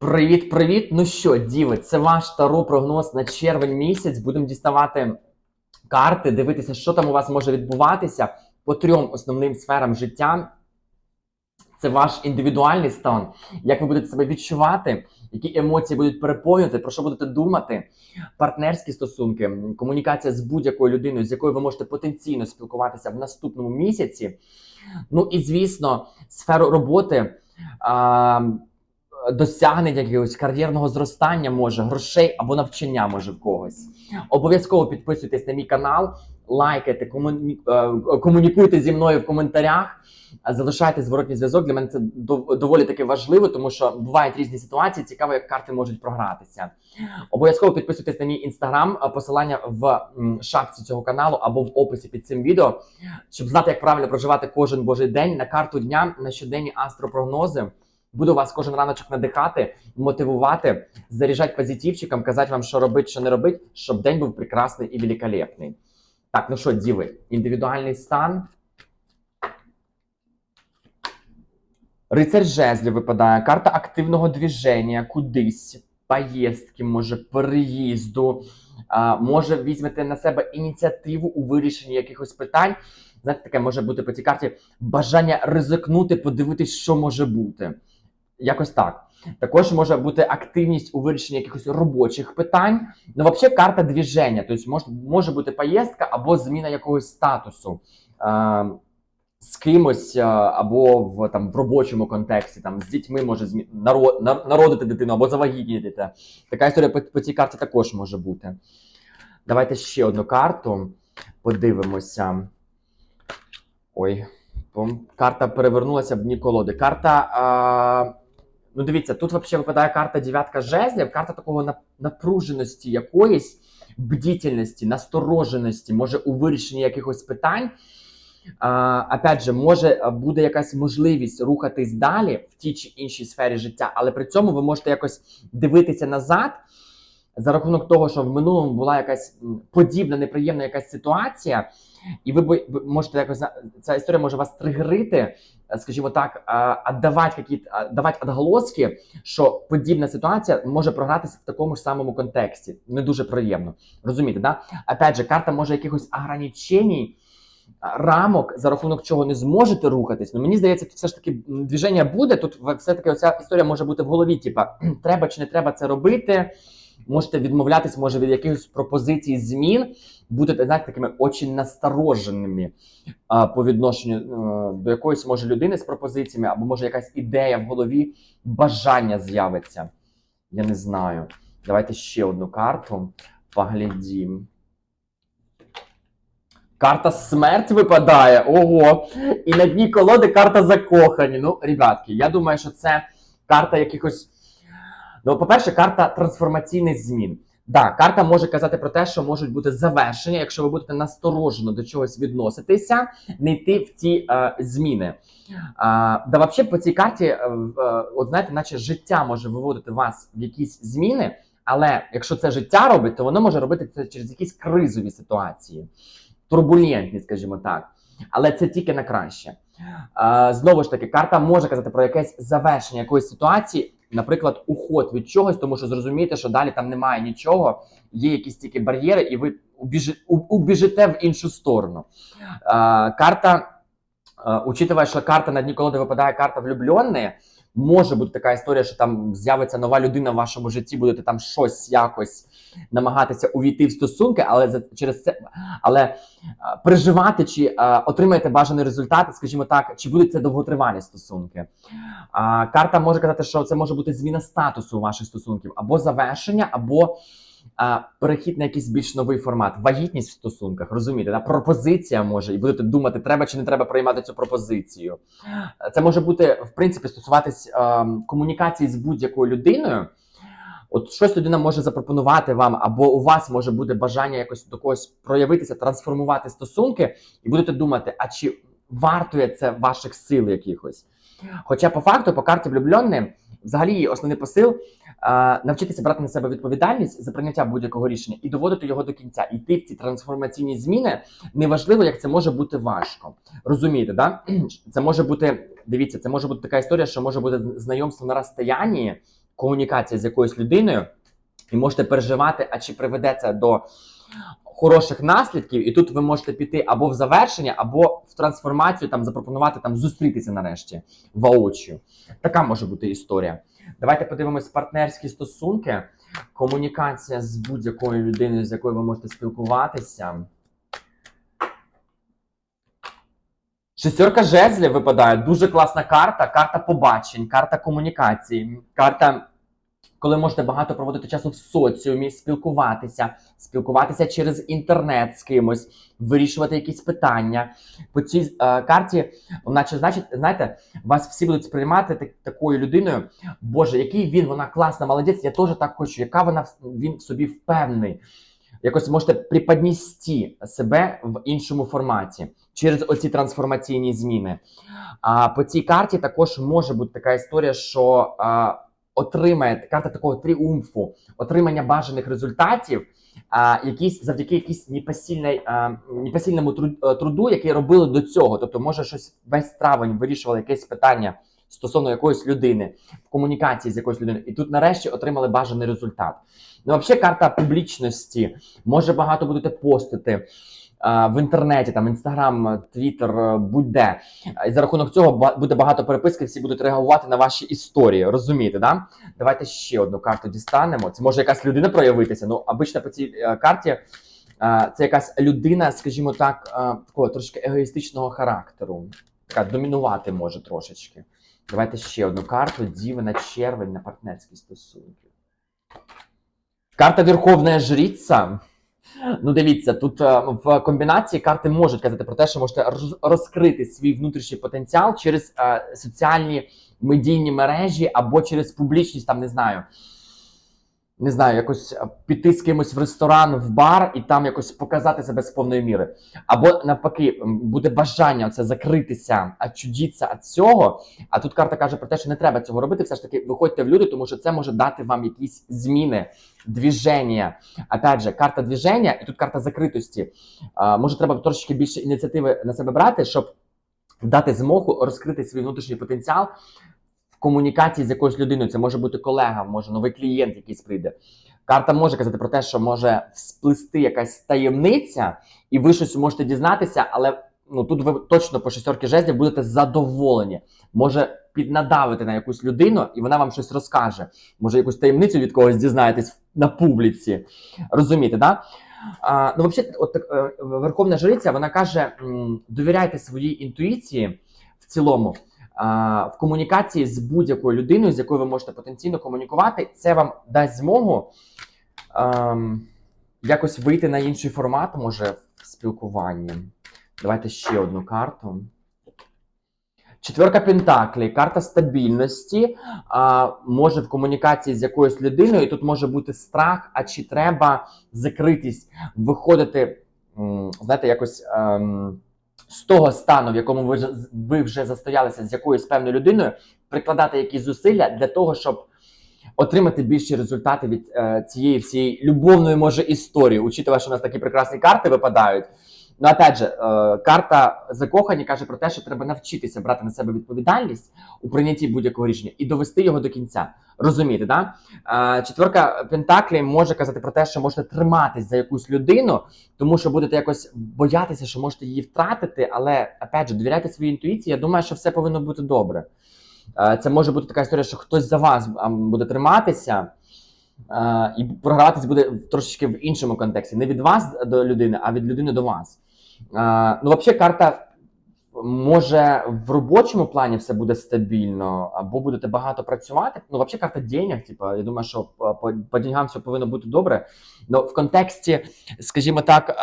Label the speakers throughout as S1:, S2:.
S1: Привіт, привіт! Ну що, діви, це ваш таро прогноз на червень місяць. Будемо діставати карти, дивитися, що там у вас може відбуватися по трьом основним сферам життя. Це ваш індивідуальний стан, як ви будете себе відчувати, які емоції будуть переповнювати, про що будете думати, партнерські стосунки, комунікація з будь-якою людиною, з якою ви можете потенційно спілкуватися в наступному місяці. Ну і звісно, сферу роботи. А, досягнень якогось кар'єрного зростання може, грошей або навчання може в когось. Обов'язково підписуйтесь на мій канал, лайкайте, е, комунікуйте зі мною в коментарях, залишайте зворотній зв'язок. Для мене це доволі таки важливо, тому що бувають різні ситуації. Цікаво, як карти можуть програтися. Обов'язково підписуйтесь на мій інстаграм, е, посилання в шапці цього каналу або в описі під цим відео, щоб знати, як правильно проживати кожен божий день на карту дня на щоденні астропрогнози. Буду вас кожен раночок надихати, мотивувати, заряджати позитивчиком, казати вам, що робити, що не робити, щоб день був прекрасний і великолепний. Так, ну що, діви, індивідуальний стан. Рицарь жезлів випадає, карта активного движення, кудись, поїздки, може, переїзду. Може, візьмете на себе ініціативу у вирішенні якихось питань. Знаєте, таке може бути по цій карті бажання ризикнути, подивитись, що може бути. Якось так. Також може бути активність у вирішенні якихось робочих питань. Ну, взагалі, карта движення. Тобто може, може бути поїздка або зміна якогось статусу е, з кимось е, або в, там, в робочому контексті, там, з дітьми може змі... наро... нар- народити дитину або завагітніти. Така історія по, по цій карті також може бути. Давайте ще одну карту подивимося. Ой, карта перевернулася в дні колоди. Карта. А... Ну, дивіться, тут взагалі випадає карта дев'ятка жезлів, карта такого напруженості якоїсь, бдительності, настороженості, може у вирішенні якихось питань. А, опять же, може а, буде якась можливість рухатись далі в тій чи іншій сфері життя, але при цьому ви можете якось дивитися назад за рахунок того, що в минулому була якась подібна, неприємна якась ситуація, і ви, можете якось ця історія може вас тригерити, е, скажімо так, а, отдавати какие давати отголоски, що подібна ситуація може програтися в такому ж самому контексті. Не дуже приємно. Розумієте, да? Опять же, карта може якихось ограничень, рамок, за рахунок чого не зможете рухатись. Ну мені здається, все ж таки движення буде. Тут все-таки оця історія може бути в голові, типа треба чи не треба це робити. Можете відмовлятись, може, від якихось пропозицій змін, будете знаєте, такими очень настороженими а, по відношенню е, до якоїсь може людини з пропозиціями, або може якась ідея в голові, бажання з'явиться. Я не знаю. Давайте ще одну карту поглядім. Карта смерть випадає. Ого! І на дні колоди карта закохані. Ну, ребятки, я думаю, що це карта якихось. Ну, по-перше, карта трансформаційних змін. Да, карта може казати про те, що можуть бути завершення, якщо ви будете насторожено до чогось відноситися, не йти в ті е, зміни. А, да, взагалі, по цій карті, е, е, от знаєте, наче життя може виводити вас в якісь зміни, але якщо це життя робить, то воно може робити це через якісь кризові ситуації, турбулентні, скажімо так. Але це тільки на краще. Е, знову ж таки, карта може казати про якесь завершення якоїсь ситуації, наприклад, уход від чогось, тому що зрозумієте, що далі там немає нічого, є якісь тільки бар'єри, і ви убіжи, убіжите в іншу сторону. Карта, учитывая, що карта на дні колоди випадає карта влюбленої, може бути така історія, що там з'явиться нова людина в вашому житті, будете там щось якось намагатися увійти в стосунки, але за через це, але е, переживати чи а, отримаєте бажаний результат, скажімо так, чи будуть це довготривалі стосунки. А, карта може казати, що це може бути зміна статусу ваших стосунків, або завершення, або а, перехід на якийсь більш новий формат, вагітність в стосунках, розумієте, да? пропозиція може, і будете думати, треба чи не треба приймати цю пропозицію. Це може бути, в принципі, стосуватись ем, комунікації з будь-якою людиною. От щось людина може запропонувати вам, або у вас може бути бажання якось до когось проявитися, трансформувати стосунки, і будете думати, а чи вартує це ваших сил якихось? Хоча по факту, по карті влюбленої, взагалі її основний посил е, навчитися брати на себе відповідальність за прийняття будь-якого рішення і доводити його до кінця. Йти в ці трансформаційні зміни неважливо, як це може бути важко. Розумієте, да? Це може бути, дивіться, це може бути така історія, що може бути знайомство на розстоянні, комунікація з якоюсь людиною, і можете переживати, а чи приведе це до хороших наслідків, і тут ви можете піти або в завершення, або в трансформацію, там запропонувати там зустрітися нарешті воочию. Така може бути історія. Давайте подивимось партнерські стосунки, комунікація з будь-якою людиною, з якою ви можете спілкуватися. Шестерка жезлів випадає. Дуже класна карта. Карта побачень, карта комунікації, карта, коли можете багато проводити часу в соціумі, спілкуватися, спілкуватися через інтернет з кимось, вирішувати якісь питання. По цій е, карті, наче значить, знаєте, вас всі будуть сприймати так, такою людиною. Боже, який він, вона класна, молодець, я теж так хочу. Яка вона він собі впевнений? Якось можете приподністи себе в іншому форматі через оці трансформаційні зміни. А по цій карті також може бути така історія, що а, отримає карта такого тріумфу, отримання бажаних результатів, а, якісь завдяки якійсь непосильній, а, непосильному е, труду, який робили до цього. Тобто, може, щось весь травень вирішували якесь питання стосовно якоїсь людини в комунікації з якоюсь людиною, і тут нарешті отримали бажаний результат. Ну, взагалі, карта публічності може багато будете постити. В інтернеті, там інстаграм, твіттер, будь-де. І за рахунок цього буде багато переписки, всі будуть реагувати на ваші історії. Розумієте, да? Давайте ще одну карту дістанемо. Це може якась людина проявитися. Ну, обично по цій е, карті е, це якась людина, скажімо так, е, такого трошки егоїстичного характеру. Така домінувати може трошечки. Давайте ще одну карту. Діви на червень на партнерські стосунки. Карта Верховна Жриця. Ну, дивіться, тут е, в комбінації карти можуть казати про те, що можете роз- розкрити свій внутрішній потенціал через е, соціальні медійні мережі або через публічність, там не знаю. Не знаю, якось піти з кимось в ресторан, в бар і там якось показати себе з повної міри. Або навпаки, буде бажання це закритися, а чудіться від цього. А тут карта каже про те, що не треба цього робити. Все ж таки, виходьте в люди, тому що це може дати вам якісь зміни, двіження. Опять же, карта двіження і тут карта закритості. Може, треба трошечки більше ініціативи на себе брати, щоб дати змогу розкрити свій внутрішній потенціал комунікації з якоюсь людиною. Це може бути колега, може новий клієнт якийсь прийде. Карта може казати про те, що може всплисти якась таємниця, і ви щось можете дізнатися, але ну тут ви точно по шестерки жезлів будете задоволені. Може піднадавити на якусь людину, і вона вам щось розкаже. Може, якусь таємницю від когось дізнаєтесь на публіці. Розумієте, да? А, ну, взагалі, от так, е, Верховна Жриця, вона каже: довіряйте своїй інтуїції в цілому. В комунікації з будь-якою людиною, з якою ви можете потенційно комунікувати, це вам дасть змогу ем, якось вийти на інший формат, може, в спілкуванні. Давайте ще одну карту. Четверка Пентаклі, карта стабільності, а, може в комунікації з якоюсь людиною, і тут може бути страх, а чи треба закритість, виходити, знаєте, якось ем, з того стану, в якому ви, ви вже застоялися з якоюсь певною людиною, прикладати якісь зусилля для того, щоб отримати більші результати від е, цієї всієї любовної може історії, учитывая, що у нас такі прекрасні карти випадають. Ну, опять же, е, карта закохані каже про те, що треба навчитися брати на себе відповідальність у прийнятті будь-якого рішення і довести його до кінця. Розумієте, да? Е, четверка Пентаклі може казати про те, що можете триматись за якусь людину, тому що будете якось боятися, що можете її втратити, але опять же, довіряйте своїй інтуїції. Я думаю, що все повинно бути добре. Е, Це може бути така історія, що хтось за вас буде триматися. І програватись буде трошечки в іншому контексті. Не від вас до людини, а від людини до вас. Ну, взагалі, карта може в робочому плані все буде стабільно, або будете багато працювати. Ну, взагалі, карта денег, типу, я думаю, що по, по, деньгам все повинно бути добре. Ну, в контексті, скажімо так,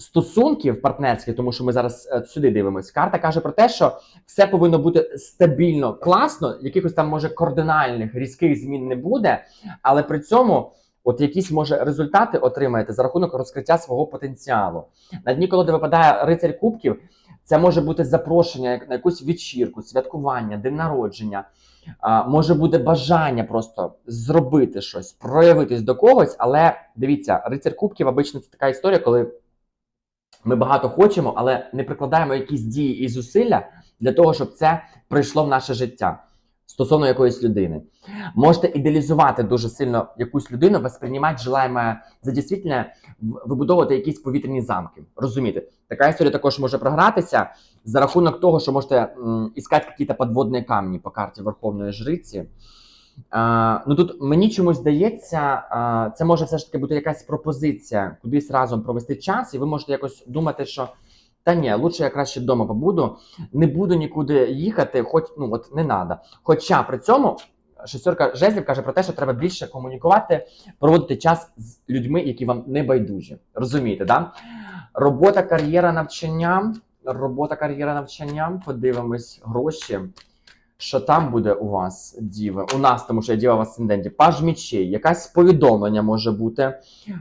S1: стосунків партнерських, тому що ми зараз е, сюди дивимося, карта каже про те, що все повинно бути стабільно, класно, якихось там може кардинальних різких змін не буде, але при цьому. От якісь може результати отримаєте за рахунок розкриття свого потенціалу. На дні колоди випадає рицарь кубків. Це може бути запрошення на якусь вечірку, святкування, день народження. А, може буде бажання просто зробити щось, проявитись до когось. Але дивіться, рицар кубків обично це така історія, коли ми багато хочемо, але не прикладаємо якісь дії і зусилля для того, щоб це прийшло в наше життя. Стосовно якоїсь людини. Можете ідеалізувати дуже сильно якусь людину, восприймати желаєме за дійсно, вибудовувати якісь повітряні замки. Розумієте? Така історія також може програтися за рахунок того, що можете іскати якісь підводні камні по карті Верховної Жриці. А, ну тут мені чомусь здається, а, це може все ж таки бути якась пропозиція, кудись разом провести час, і ви можете якось думати, що та ні, лучше я краще вдома побуду, не буду нікуди їхати, хоч ну от не треба. Хоча при цьому шестерка жезлів каже про те, що треба більше комунікувати, проводити час з людьми, які вам не байдужі. Розумієте, да? Робота, кар'єра, навчання. Робота, кар'єра, навчання. Подивимось гроші. Що там буде у вас, діви? У нас, тому що я діва в асценденті. Паж мічей, якесь повідомлення може бути,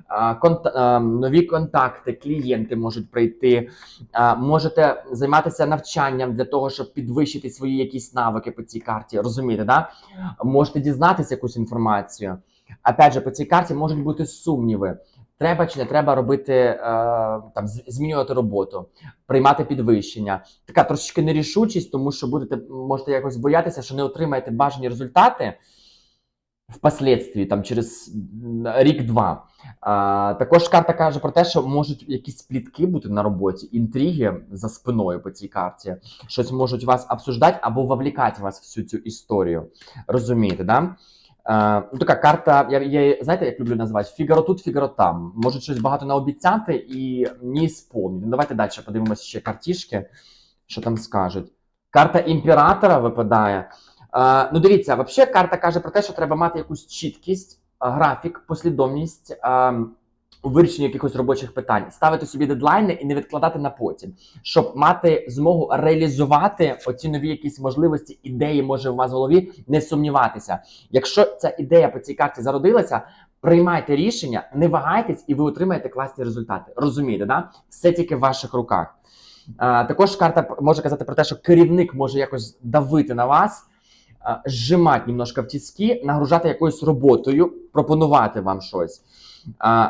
S1: а, нові контакти, клієнти можуть прийти. Можете займатися навчанням для того, щоб підвищити свої якісь навики по цій карті. Розумієте, да? Можете дізнатися якусь інформацію. Опять же, по цій карті можуть бути сумніви. Треба чи не треба робити е, там змінювати роботу, приймати підвищення. Така трошечки нерішучість, тому що будете можете якось боятися, що не отримаєте бажані результати впоследствии, там через рік-два. А, також карта каже про те, що можуть якісь плітки бути на роботі, інтриги за спиною по цій карті. Щось можуть вас обсуждати або вовлікати вас всю цю історію. Розумієте, да? Е, ну, така карта, я, я знаєте, як люблю називати? Фігаро тут, фігаро там. Може щось багато наобіцяти і не сповнити. Ну, давайте далі подивимося ще картішки, що там скажуть. Карта імператора випадає. Е, ну, дивіться, взагалі карта каже про те, що треба мати якусь чіткість, графік, послідовність е, у вирішенні якихось робочих питань, ставити собі дедлайни і не відкладати на потім, щоб мати змогу реалізувати оці нові якісь можливості, ідеї, може, у вас в голові, не сумніватися. Якщо ця ідея по цій карті зародилася, приймайте рішення, не вагайтесь, і ви отримаєте класні результати. Розумієте, да? Все тільки в ваших руках. А, також карта може казати про те, що керівник може якось давити на вас, зжимати немножко в тіски, нагружати якоюсь роботою, пропонувати вам щось.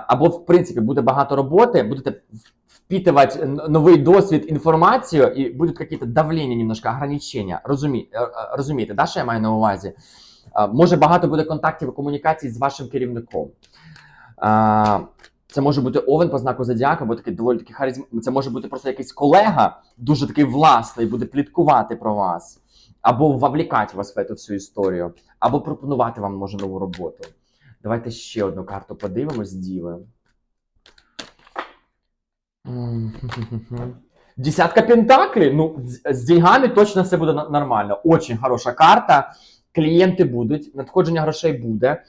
S1: Або, в принципі, буде багато роботи, будете впитувати новий досвід, інформацію, і будуть якісь давлення, немножко, ограничення. Розумі, е, е, розумієте, да, що я маю на увазі? Може багато буде контактів і комунікацій з вашим керівником. Це може бути овен по знаку зодіака, або такий доволі такий харизм. Це може бути просто якийсь колега, дуже такий власний, буде пліткувати про вас, або вовлікати вас в цю історію, або пропонувати вам може нову роботу. Давайте ще одну карту подивимось, діви. Десятка пентаклей. Ну, з, деньгами точно все буде нормально. Очень хороша карта. Клієнти будуть, надходження грошей буде.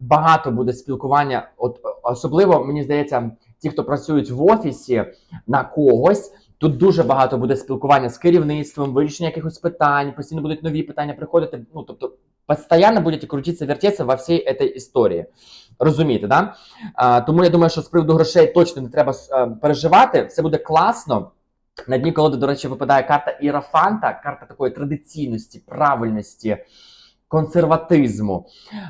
S1: Багато буде спілкування. От особливо мені здається, ті, хто працюють в офісі на когось. Тут дуже багато буде спілкування з керівництвом, вирішення якихось питань, постійно будуть нові питання приходити. Ну тобто, постійно будете крутитися, вертеться во всій цій історії. Розумієте, да? А, тому я думаю, що з приводу грошей точно не треба е, переживати. Все буде класно. На дні колоди, до речі, випадає карта Ірафанта, карта такої традиційності, правильності, консерватизму.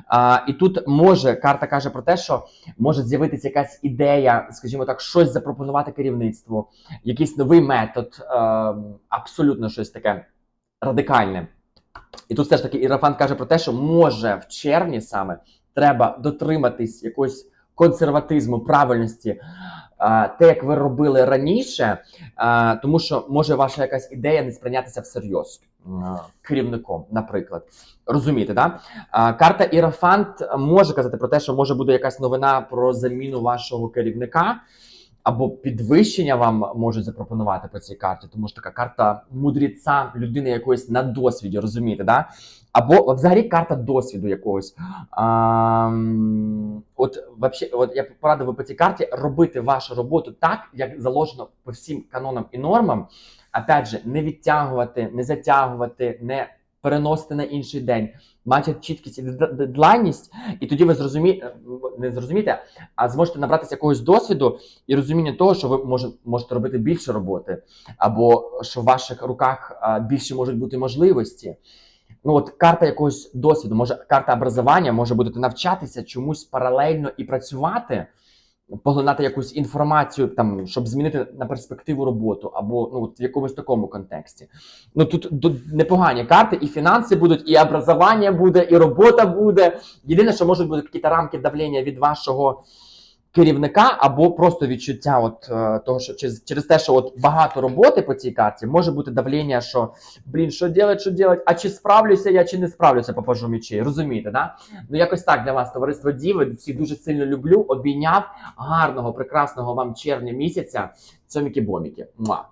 S1: А, і тут може карта каже про те, що може з'явитися якась ідея, скажімо так, щось запропонувати керівництву, якийсь новий метод, а, абсолютно щось таке радикальне. І тут все ж таки Ірафан каже про те, що може в червні саме треба дотриматись якогось консерватизму, правильності, те, як ви робили раніше, тому що може ваша якась ідея не сприйнятися всерйоз керівником, наприклад. Розумієте, да? Карта Ірафант може казати про те, що може буде якась новина про заміну вашого керівника. Або підвищення вам можуть запропонувати по цій карті, тому що така карта мудреця, людини якоїсь на досвіді, розумієте, да? Або взагалі карта досвіду якогось. А, от, вообще, от я порадив би по цій карті робити вашу роботу так, як заложено по всім канонам і нормам. Опять же, не відтягувати, не затягувати, не переносити на інший день. Мати чіткість і дед- дедлайність, і тоді ви зрозумієте, не зрозумієте, а зможете набратися якогось досвіду і розуміння того, що ви може, можете робити більше роботи, або що в ваших руках більше можуть бути можливості. Ну, от карта якогось досвіду, може карта образування, може будете навчатися чомусь паралельно і працювати. Поглинати якусь інформацію, там, щоб змінити на перспективу роботу, або ну, в якомусь такому контексті. Ну тут, тут непогані карти, і фінанси будуть, і образування буде, і робота буде. Єдине, що можуть бути якісь рамки давлення від вашого керівника, або просто відчуття, от е, того, що через, через те, що от багато роботи по цій карті, може бути давлення, що блін, що делать, що делать, а чи справлюся я, чи не справлюся по пажу мечей. Розумієте, да? Ну якось так для вас, товариство Діви. Всіх дуже сильно люблю. Обійняв гарного, прекрасного вам червня місяця. Цьоміки-боміки. Муа.